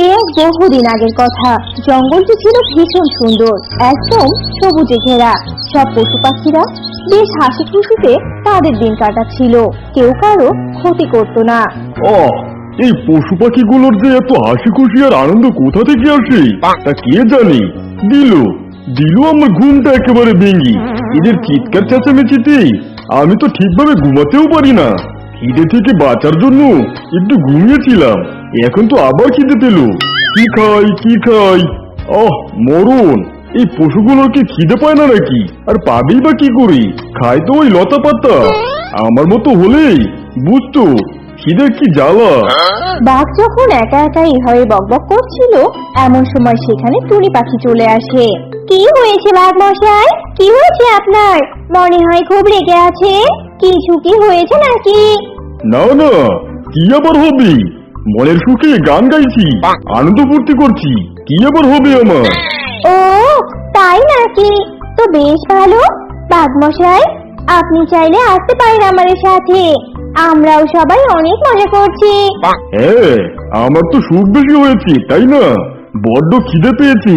এ বহুদিন আগের কথা। জঙ্গলটি ছিল ভীষণ সুন্দর, একদম সবুজে ঘেরা। সব পশু পাখিরা বেশ হাসি খুশিতে তাদের দিন কাটাচ্ছিল। কেউ কারও ক্ষতি করতো না। ও, এই পশু পাখিগুলোর যে এত হাসি খুশি আর আনন্দ কোথা থেকে আসে? তা কে জানে? দিল দিল আমার ঘুমটা একেবারে ভেঙ্গি এদের চিৎকার চেঁচামেচিতে আমি তো ঠিকভাবে ঘুমাতেও পারি না। খিদে থেকে বাঁচার জন্য একটু ঘুমিয়েছিলাম। এখন তো আবার খিদে পেল। কি খাই কি খাই? আহ মরণ। এই পশুগুলোর কি খিদে পায় না নাকি? আর পাবেই বা কি করি? খায় তো ওই লতা পাতা। আমার মতো হলেই বুঝতো খিদের কি জ্বালা। বাঘ যখন একা একা এইভাবে বকবক করছিল এমন সময় সেখানে টুনি পাখি চলে আসে। কি হয়েছে বাঘ মশাই? কি হয়েছে আপনার? মনে হয় খুব রেগে আছে। কিছু কি হয়েছে নাকি? না না কি আবার হবে? মনের সুখে গান গাইছি আনন্দ ফুর্তি করছি কি আবার হবে আমার? ও তাই নাকি? তো বেশ ভালো। বাঘ মশাই আপনি চাইলে আসতে পারেন আমাদের সাথে। আমরাও সবাই অনেক মজা করছি। হ্যাঁ আমার তো সুখ বেশি হয়েছে তাই না? বড্ড খিদে পেয়েছি।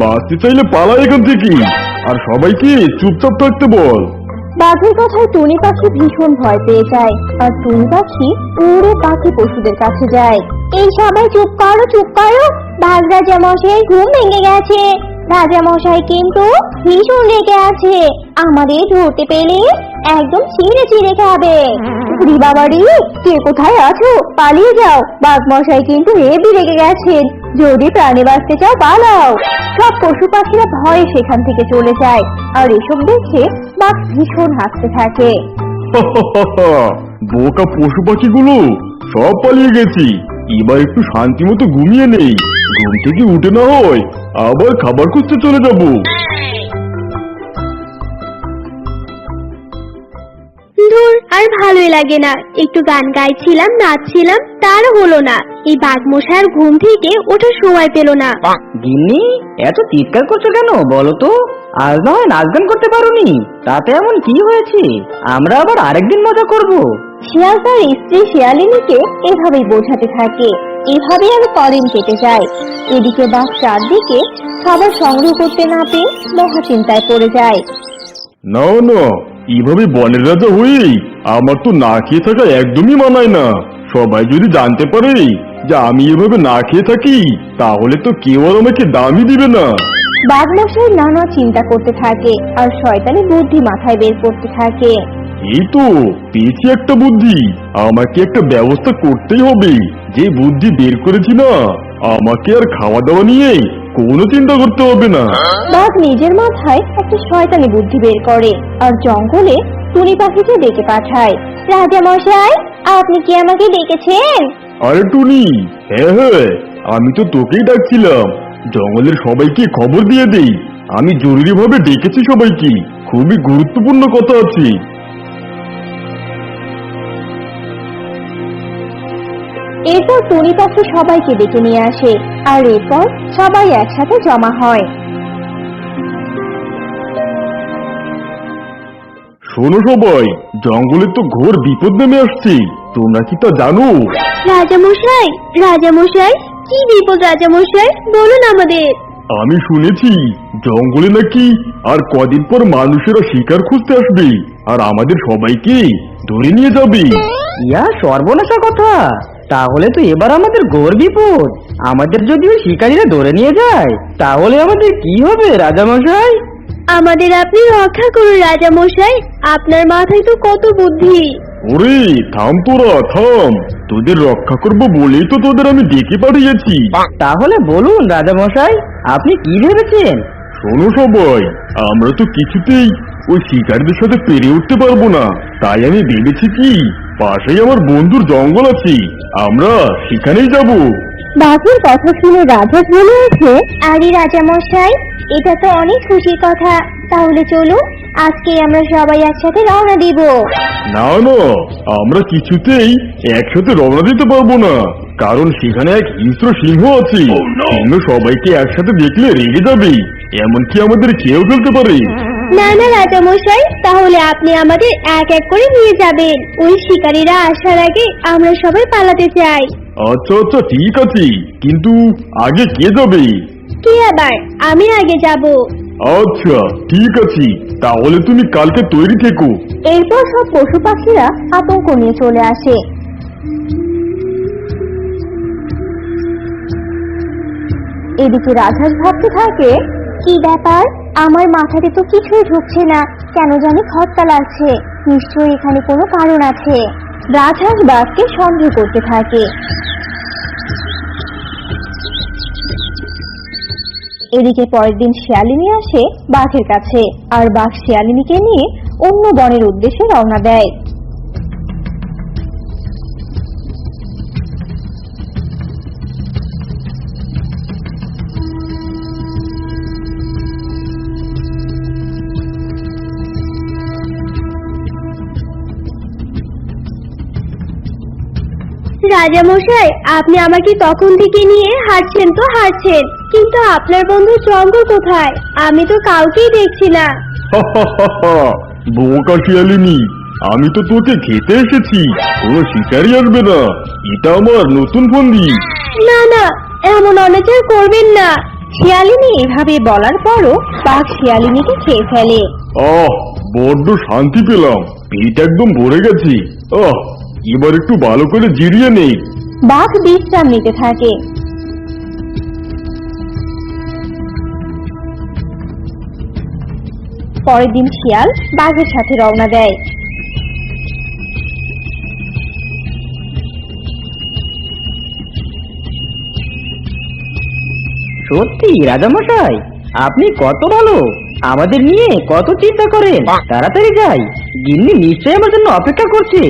বাঁচতে চাইলে পালা এখান থেকে। আর সবাইকে চুপচাপ থাকতে বল। বাঘের কথায় টুনি পাখি ভীষণ ভয় পেয়ে যায়, আর টুনি পাখি উড়ে পাখি পশুদের কাছে যায়। এই সবাই চুপ করো চুপ করো বাঘ রাজা মশাই ঘুম ভেঙে গেছে। রাজা মশাই কিন্তু ভীষণ রেগে আছে। আমাদের ধরতে পেলে একদম ছিঁড়ে ছিঁড়ে খাবে। বাবারি কে কোথায় আছো? পালিয়ে যাও। বাঘ মশাই কিন্তু হেবি রেগে গেছেন। যদি প্রাণে বাঁচতে চাও, পালাও। সব পশু পাখিরা ভয়ে সেখান থেকে চলে যায়, আর এসব দেখে বাঘ ভীষণ হাসতে থাকে। বোকা পশু পাখিগুলো সব পালিয়ে গেছি। এবার একটু শান্তি মতো ঘুমিয়ে নেই। ঘুম থেকে উঠে না হয় আবার খাবার খুঁজতে চলে যাব। আর ভালোই লাগে না। একটু গান গাইছিলাম নাচছিলাম তার হলো না। এই বাঘ মশাইয়ের ঘুম থেকে ওঠার সময় পেল না। গিন্নি এত চিৎকার করছ কেন বলো তো? আজ না হয় নাচ গান করতে পারোনি। তাতে এমন কি হয়েছে? আমরা আবার আরেকদিন মজা করব। শিয়াল তার স্ত্রী শিয়ালিনীকে এভাবেই বোঝাতে থাকে। এভাবেই আর কদিন কেটে যায়। এদিকে বাঘ চারদিকে খাবার সংগ্রহ করতে না পেয়ে মহা চিন্তায় পড়ে যায়। না না এইভাবে বনের রাজা হয়ে আমার তো না খেয়ে থাকা একদমই মানায় না। সবাই যদি জানতে পারে যে আমি এভাবে না খেয়ে থাকি তাহলে তো কেউ আর আমাকে দামই দিবে না। বাঘ মশাই নানা চিন্তা করতে থাকে আর শয়তানি বুদ্ধি মাথায় বের করতে থাকে। এই তো পেয়েছি একটা বুদ্ধি। আমাকে একটা ব্যবস্থা করতেই হবে। যে বুদ্ধি বের করেছি না আমাকে আর খাওয়া দাওয়া নিয়ে কোনো চিন্তা করতে হবে না। বাঘ নিজের মাথায় একটা শয়তানি বুদ্ধি বের করে আর জঙ্গলে টুনি পাখিকে ডেকে পাঠায়। রাজা মশাই আপনি কি আমাকে ডেকেছেন? আরে টুনি হ্যাঁ হ্যাঁ আমি তো তোকেই ডাকছিলাম। জঙ্গলের সবাইকে খবর দিয়ে দেই। আমি জরুরিভাবে ডেকেছি সবাইকে। খুবই গুরুত্বপূর্ণ কথা আছে। এরপর টুনি পাখি সবাইকে ডেকে নিয়ে আসে আর এরপর সবাই একসাথে জমা হয়। শোনো সবাই জঙ্গলে তো ঘোর বিপদ নেমে আসছে তোমরা কি তা জানো? রাজা মশাই রাজা মশাই কি বিপদ রাজা মশাই বলুন আমাদের। আমি শুনেছি জঙ্গলে নাকি আর কদিন পর মানুষেরা শিকার খুঁজতে আসবে আর আমাদের সবাইকে ধরে নিয়ে যাবে। ইয়া সর্বনাশা কথা। তাহলে তো এবার আমাদের ঘোর বিপদ। আমাদের যদি ওই শিকারীরা ধরে নিয়ে যায় তাহলে আমাদের কি হবে রাজামশাই? আমাদের আপনি রক্ষা করুন রাজা মশাই আপনার মাথায় তো কত বুদ্ধি। ওরে থাম তোরা থাম। তোদের রক্ষা করব বলেই তো তোদের আমি ডেকে পাঠিয়েছি। তাহলে বলুন রাজামশাই আপনি কি ভেবেছেন? শোনো সবাই আমরা তো কিছুতেই ওই শিকারদের সাথে পেরে উঠতে পারব না। তাই আমি ভেবেছি কি পাশেই আমার বন্ধুর জঙ্গল আছে। আমরা সেখানেই যাব। বাঘের কথা শুনে রাজা বলে ওঠে আরে রাজা মশাই এটা তো অনেক খুশির কথা। তাহলে চলুন আজকে আমরা সবাই একসাথে রওনা দিব। না না আমরা কিছুতেই একসাথে রওনা দিতে পারব না কারণ সেখানে এক হিংস্র সিংহ আছে। সিংহ সবাইকে একসাথে দেখলে রেগে যাবে এমনকি আমাদের খেয়েও ফেলতে পারে। না না রাজামশাই তাহলে আপনি আমাদের এক এক করে নিয়ে যাবেন। ওই শিকারীরা আসার আগে আমরা সবাই পালাতে চাই। আচ্ছা আচ্ছা ঠিক আছে। কিন্তু আগে কে যাবে? কি আবার? আমি আগে যাব। আচ্ছা ঠিক আছে। তাহলে তুমি কালকে তৈরি থেকো। এরপর সব পশু পাখিরা আতঙ্ক নিয়ে চলে আসে। এদিকে রাজহাঁস ভাবতে থাকে কি ব্যাপার? আমার মাথাতে তো কিছুই ঢুকছে না। কেন জানি খটকা আছে। নিশ্চয়ই এখানে কোনো কারণ আছে। রাজহাঁস বাঘকে সন্দেহ করতে থাকে। এদিকে পরের দিন শিয়ালিনী আসে বাঘের কাছে। আর বাঘ শিয়ালিনীকে নিয়ে অন্য বনের উদ্দেশ্যে রওনা দেয়। রাজামশাই আপনি আমাকে তখন থেকে নিয়ে হাঁটছেন তো হাঁটছেন। কিন্তু আপনার বন্ধু জঙ্গল কোথায়? আমি তো কাউকেই দেখছি না। বোকা শিয়ালিনী আমি তো তোকে খেতে এসেছি। কোনো শিকারি আসবে না। এটা আমার নতুন ফন্দি না না এমন অনাচার করবেন না। শিয়ালিনী এভাবে বলার পরও বাঘ শিয়ালিনীকে খেয়ে ফেলে। আহ বড্ড শান্তি পেলাম। পেট একদম ভরে গেছে। আহ এবার একটু ভালো করে জিরিয়ে নেই। বাঘ বিশ্রাম নিতে থাকে। পরের দিন শিয়াল বাঘের সাথে রওনা দেয়। সত্যি রাজামশাই আপনি কত ভালো? আমাদের নিয়ে কত চিন্তা করেন? তাড়াতাড়ি যাই। গিন্নি নিশ্চয়ই আমার জন্য অপেক্ষা করছে।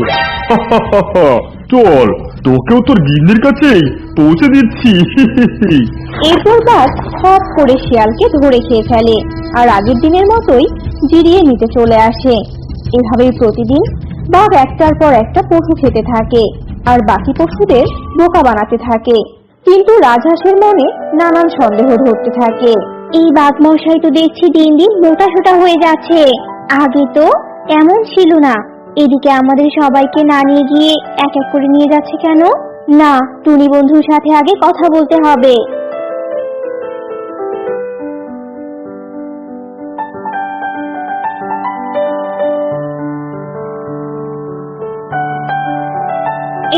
চল তোকেও তোর গিন্নির কাছেই পৌঁছে দিচ্ছি। এরপর বাঘ সব করে শিয়ালকে ধরে খেয়ে ফেলে আর আগের দিনের মতোই জিরিয়ে নিতে চলে আসে। এভাবেই প্রতিদিন বাঘ একটার পর একটা পশু খেতে থাকে আর বাকি পশুদের বোকা বানাতে থাকে। কিন্তু রাজহাঁসের মনে নানান সন্দেহ ধরতে থাকে। এই বাঘ মশাই তো দেখছি দিন দিন মোটা সোটা হয়ে যাচ্ছে। আগে তো এমন ছিল না। এদিকে আমাদের সবাইকে না নিয়ে গিয়ে এক এক করে নিয়ে যাচ্ছে কেন? না, টুনি বন্ধুর সাথে আগে কথা বলতে হবে।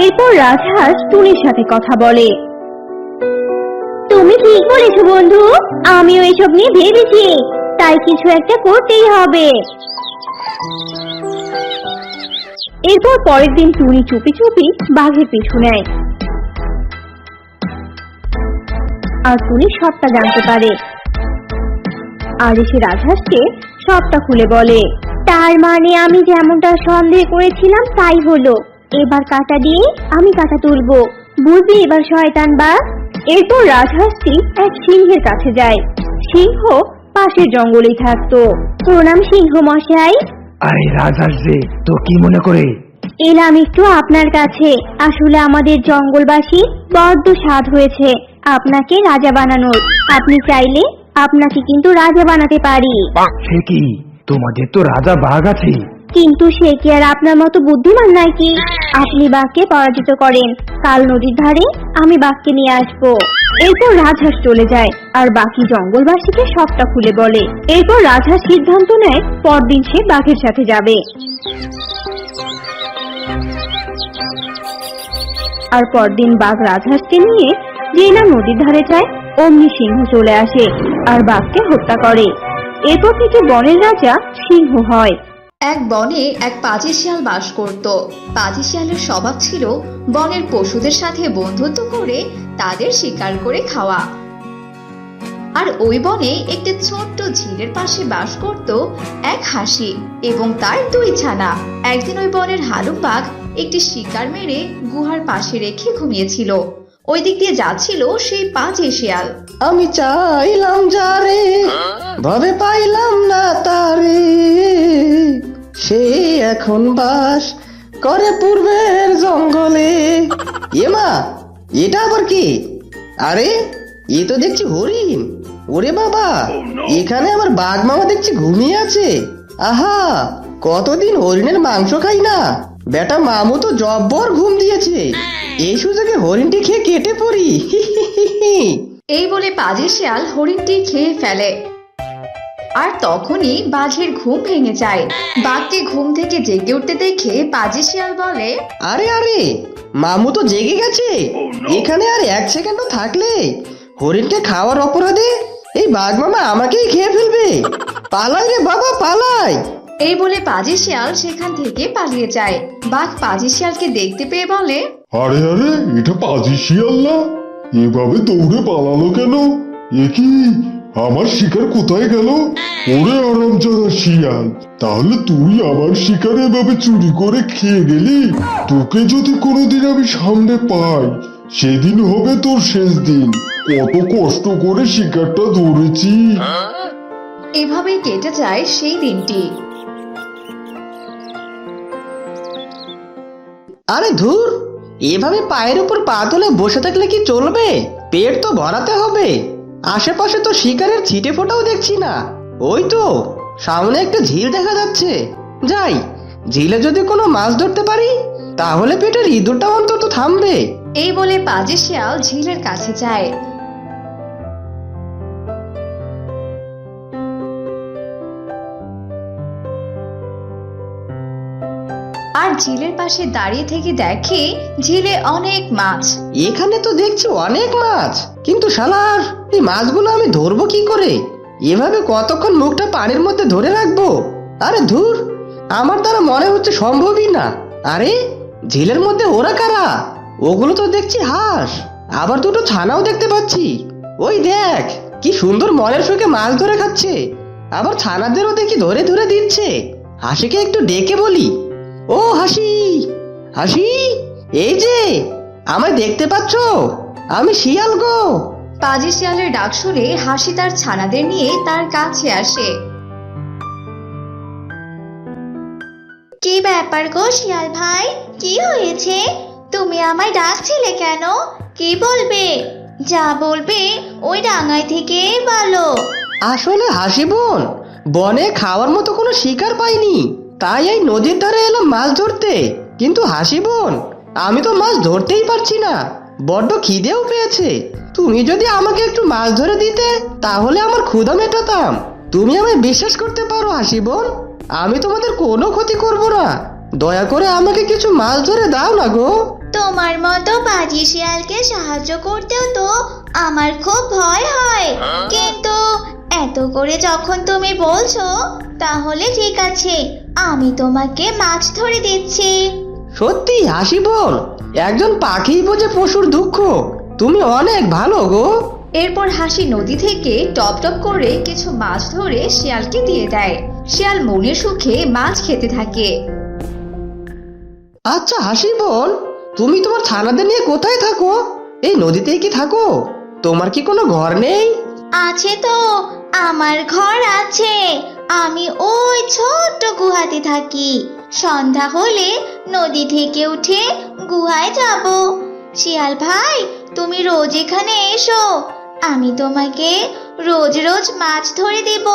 এরপর রাজহাঁস টুনির সাথে কথা বলে। তুমি ঠিক বলেছ, বন্ধু। আমিও এসব নিয়ে ভেবেছি, তাই কিছু একটা করতেই হবে। এরপর পরের দিন টুনি চুপি চুপি বাঘের পিছু নেয়। আর টুনি সবটা জানতে পারে। আর এসে রাজহাঁসকে সবটা খুলে বলে, তার মানে আমি যেমনটা সন্দেহ করেছিলাম, তাই হলো। এবার কাটা দিয়ে আমি কাটা তুলবো। বুঝবি এবার শয়তান বাঘ? এরপর রাজহাঁসটি এক সিংহের কাছে যায়। সিংহ পাশের জঙ্গলেই থাকতো। প্রণাম সিংহ মশাই। আরে রাজহাঁস যে তো কি মনে করে? এলাম একটু আপনার কাছে। আসলে আমাদের জঙ্গলবাসী বড্ড স্বাদ হয়েছে আপনাকে রাজা বানানোর। আপনি চাইলে আপনাকে কিন্তু রাজা বানাতে পারি। সে কি? তোমাদের তো রাজা বাঘ আছে কিন্তু সে কি আর আপনার মতো বুদ্ধিমান নাকি? আপনি বাঘকে পরাজিত করেন। কাল নদীর ধারে আমি বাঘকে নিয়ে আসব। এরপর রাজহাঁস চলে যায় আর বাকি জঙ্গলবাসীকে সবটা খুলে বলে। এরপর রাজহাঁস সিদ্ধান্ত নেয়, পরদিন সে বাঘের সাথে যাবে। আর পরদিন বাঘ রাজহাঁসকে নিয়ে যেই না নদীর ধারে যায়, অমনি সিংহ চলে আসে আর বাঘকে হত্যা করে। এরপর থেকে বনের রাজা সিংহ হয়। এক বনে এক পাজি শিয়াল বাস করত। পাজি শিয়ালের স্বভাব ছিল বনের পশুদের সাথে বন্ধুত্ব করে তাদের শিকার করে খাওয়া। আর ওই বনে একটি ছোট্ট ঝিলের পাশে বাস করত এক হাসি এবং তার দুই ছানা। একদিন ওই বনের হালুম বাঘ একটি শিকার মেরে গুহার পাশে রেখে ঘুমিয়েছিল। ওই দিক দিয়ে যাচ্ছিল সেই পাজি শিয়াল। আমি চাইলাম যারে ভাবে পাইলাম না তারে সে এখন বাস করে পূর্বের জঙ্গলে। এমা এটা আবার কি? আরে, এ তো দেখছি হরিণ। ওরে বাবা, এখানে আমার বাঘ মামা দেখছি ঘুমিয়ে আছে। আহা, কতদিন হরিণের মাংস খাই না। বেটা মামু তো জব্বর ঘুম দিয়েছে। এই সুযোগে হরিণটি খেয়ে কেটে পড়ি। এই বলে পাজি শিয়াল হরিণটি খেয়ে ফেলে। আর তখনই বাঘের ঘুম ভেঙে যায়। বাঘকে ঘুম থেকে জেগে উঠতে দেখে পাজি শিয়াল বলে আরে আরে মামু তো জেগে গেছে। এখানে আর এক সেকেন্ডও থাকলে। হরিণকে খাওয়ার অপরাধে এই বাঘ মামা আমাকেই খেয়ে ফেলবে। পালাই রে বাবা পালাই। এই বলে পাজি শিয়াল সেখান থেকে পালিয়ে যায়। বাঘ পাজি শিয়ালকে দেখতে পেয়ে বলে আরে আরে এটা পাজি শিয়াল না? এভাবে দৌড়ে পালালো কেন? এ কি? আমার শিকার কোথায় গেল? ওরে আরামজাদা শিয়াল তাহলে তুই আমার শিকার এভাবে চুরি করে খেয়ে গেলি? তোকে যদি কোনোদিন আমি সামনে পাই সেদিন হবে তোর শেষ দিন। কত কষ্ট করে শিকারটা ধরেছি। এভাবেই কেটে যায় সেই দিনটি। আরে ধুর এভাবে পায়ের উপর পা তুলে বসে থাকলে কি চলবে? পেট তো ভরাতে হবে। আশেপাশে তো শিকারের ছিটে ফোটাও দেখছি না। ওই তো সামনে একটা ঝিল দেখা যাচ্ছে। যাই ঝিলে যদি কোনো মাছ ধরতে পারি তাহলে পেটের ইঁদুরটা অন্তত থামবে। এই বলে পাজি শিয়াল ঝিলের কাছে যায়। আর ঝিলের পাশে দাঁড়িয়ে থেকে দেখে ঝিলে অনেক মাছ। এখানে তো দেখছি অনেক মাছ। কিন্তু শালার, এই মাছগুলো আমি ধরবো কি করে? এভাবে কতক্ষণ মুখটা পানির মধ্যে ধরে রাখব? আরে ধুর, আমার দ্বারা মনে হচ্ছে সম্ভবই না। আরে, ঝিলের মধ্যে ওরা কারা? ওগুলো তো দেখছি হাঁস। আবার দুটো ছানাও দেখতে পাচ্ছি। ওই দেখ, কি সুন্দর মনের সুখে মাছ ধরে খাচ্ছে। আবার ছানাদেরও দেখি ধরে ধরে দিচ্ছে। হাসিকে একটু ডেকে বলি। ও হাসি হাসি, এই যে, আমায় দেখতে পাচ্ছ? আমি শিয়াল গো। পাজি শিয়ালের ডাক শুনে হাসি তার ছানাদের নিয়ে তার কাছে আসে। কি ব্যাপার গো শিয়াল ভাই? কি হয়েছে? তুমি আমায় ডাকছিলে কেন? কি বলবে? যা বলবে ওই ডাঙায় থেকে বলো। আসলে হাসি বোন বনে খাওয়ার মতো কোনো শিকার পাইনি। তাই এই নদীর ধারে এলাম মাছ ধরতে। কিন্তু হাসি বোন আমি তো মাছ ধরতেই পারছি না। বড্ড খিদেও পেয়েছে। তুমি যদি আমাকে একটু মাছ ধরে দিতে তাহলে আমার ক্ষুধা মেটাতাম। তুমি আমায় বিশ্বাস করতে পারো হাসি বোন আমি তোমাদের কোনো ক্ষতি করব না। দয়া করে আমাকে কিছু মাছ ধরে দাও না গো। তোমার মতো বাজি শিয়ালকে সাহায্য করতেও তো আমার খুব ভয় হয়। কিন্তু এত করে যখন তুমি বলছো তাহলে ঠিক আছে আমি তোমাকে মাছ ধরে দিচ্ছি। সত্যি হাসি বোন একজন পাখি বোঝে পশুর দুঃখ। তুমি অনেক ভালো গো। এরপর হাসি নদী থেকে টপ টপ করে কিছু মাছ ধরে শিয়ালকে দিয়ে দেয়। শিয়াল মনের সুখে মাছ খেতে থাকে। আচ্ছা হাসি বোন তুমি তোমার ছানাদের নিয়ে কোথায় থাকো? এই নদীতেই কি থাকো? তোমার কি কোনো ঘর নেই? আছে তো আমার ঘর আছে। আমি ওই ছোট্ট গুহাতে থাকি। সন্ধ্যা হলে নদী থেকে উঠে গুহায় যাব। শিয়াল ভাই তুমি রোজ এখানে এসো। আমি তোমাকে রোজ রোজ মাছ ধরে দেব।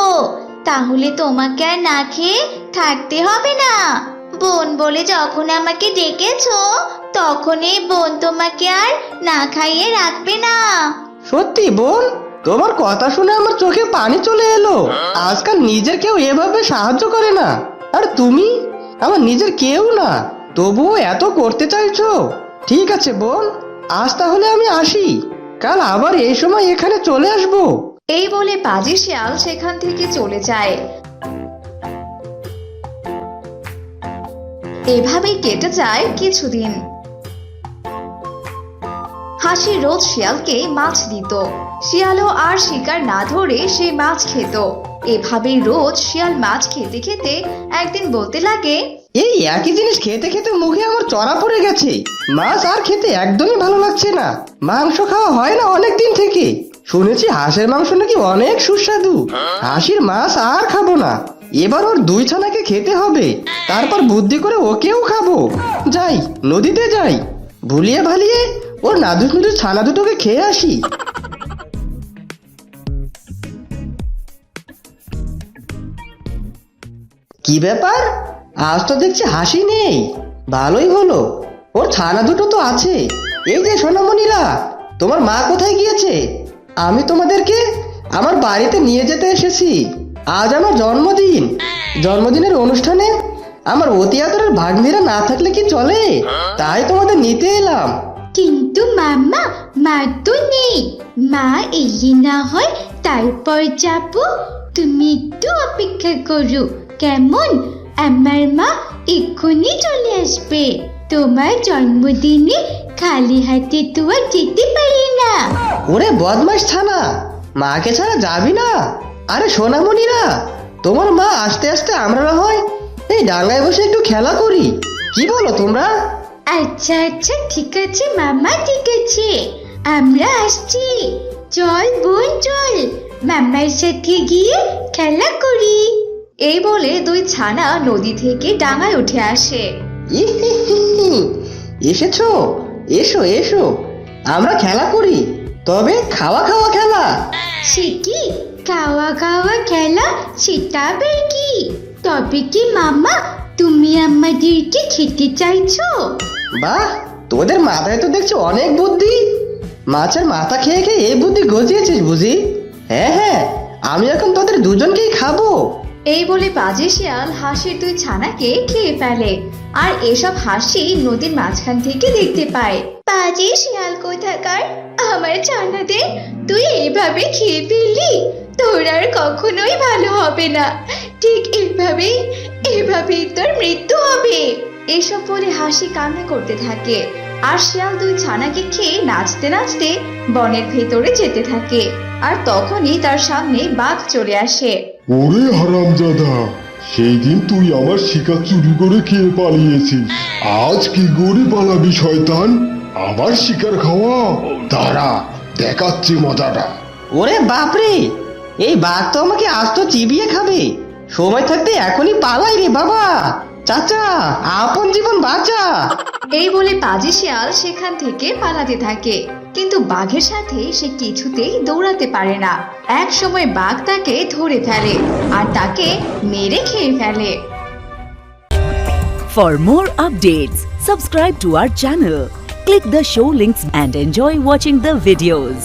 তাহলে তোমাকে আর না খেয়ে থাকতে হবে না। বোন বলে যখন আমাকে ডেকেছো তখন এই বোন তোমাকে আর না খাইয়ে রাখবে না। সত্যি বোন? তোমার কথা শুনে আমার চোখে পানি চলে এলো। আজকাল নিজের কেউ এভাবে সাহায্য করে না। আর তুমি? আমার নিজের কেউ না। তবুও এত করতে চাইছো? ঠিক আছে বোন, আজ তাহলে আমি আসি। কাল আবার এই সময় এখানে চলে আসব। এই বলে পাজি শিয়াল সেখান থেকে চলে যায়। এভাবেই কেটে যায় কিছুদিন। হাসি রোজ শিয়ালকে মাছ দিত। শিয়ালও আর শিকার না ধরে সে মাছ খেত। এভাবেই রোজ শিয়াল মাছ খেতে খেতে একদিন বলতে লাগে, এই একই জিনিস খেতে খেতে মুখে আমার চড়া পড়ে গেছে। মাছ আর খেতে একদমই ভালো লাগছে না। মাংস খাওয়া হয় না অনেক দিন থেকে। শুনেছি হাঁসের মাংস নাকি অনেক সুস্বাদু। হাসির মাছ আর খাব না। এবার ওর দুই ছানাকে খেতে হবে। তারপর বুদ্ধি করে ওকেও খাব। যাই, নদীতে যাই। ভুলিয়ে ভালিয়ে ও নাদুস নুদুস ছানা দুটোকে খেয়ে আসি। কি ব্যাপার? আজ তো দেখছি হাসি নেই। ভালোই হলো। ওর ছানা দুটো তো আছে। এই যে সোনামণিরা, তোমার মা কোথায় গিয়েছে? আমি তোমাদেরকে আমার বাড়িতে নিয়ে যেতে এসেছি। আজ আমার জন্মদিন। জন্মদিনের অনুষ্ঠানে আমার অতি আদরের ভাগ্নিরা না থাকলে কি চলে? তাই তোমাদের নিতে এলাম। কিন্তু মামা, মা তো নেই। মা এলে না হয়, তারপর যাব। তুমি একটু অপেক্ষা করো। কেমন? আমার মা এক্ষুনি চলে আসবে। তোমার জন্মদিনে খালি হাতে তো আর যেতে পারি না। ওরে বদমাস ছানা মাকে ছাড়া যাবি না? আরে সোনামণিরা তোমার মা আস্তে আস্তে আমরা না হয়, এই ডাঙ্গায় বসে একটু খেলা করি। কি বলো তোমরা? আচ্ছা আচ্ছা ঠিক আছে মামা ঠিক আছে। আমরা আসছি। চল বোন চল। মামার সাথে গিয়ে খেলা করি। এই বলে দুই ছানা নদী থেকে ডাঙায় উঠে আসে। এসেছ? এসো এসো। আমরা খেলা করি তবে খাওয়া খাওয়া খেলা। সে কি? খাওয়া খাওয়া খেলা সেটা আবার কি? তবে কি মামা তুমি আমাদেরকে খেতে চাইছো? বাহ তোদের মাথায় তো দেখছি অনেক বুদ্ধি। মাছের মাথা খেয়ে খেয়ে এই বুদ্ধি গজিয়েছিস বুঝি? হ্যাঁ হ্যাঁ আমি এখন তোদের দুজনকেই খাব। এই বলে বাজে শিয়াল হাসির দুই ছানাকে খেয়ে ফেলে। আর এসব হাসি নদীর মাঝখান থেকে দেখতে পায়। বাজে শিয়াল কোথাকার? আমার ছানাদের তুই এইভাবে খেয়ে ফেললি? তোর আর কখনোই ভালো হবে না। ঠিক এইভাবেই এভাবেই তোর মৃত্যু হবে। এসব বলে হাসি কান্না করতে থাকে। আর শিয়াল দুই ছানাকে খেয়ে নাচতে নাচতে বনের ভেতরে যেতে থাকে। আর তখনই তার সামনে বাঘ চলে আসে। ওরে হারামজাদা সেই দিন তুই আমার শিকার চুরি করে খেয়ে পালিয়েছিস। আজ কি করে পালাবি শয়তান? আমার শিকার খাওয়া? দাঁড়া দেখাচ্ছি মজাটা। ওরে বাপরে এই বাঘ তো আমাকে আজ তো চিবিয়ে খাবে। সময় থাকতে এখনই পালাই রে বাবা। চাচা আপন জীবন বাঁচা। এই বলে পাজি শিয়াল সেখান থেকে পালাতে থাকে। কিন্তু বাঘের সাথে সে কিছুতেই দৌড়াতে পারে না। এক সময় বাঘ তাকে ধরে ফেলে আর তাকে মেরে খেয়ে ফেলে। For more updates, subscribe to our channel, click the show links and enjoy watching the videos.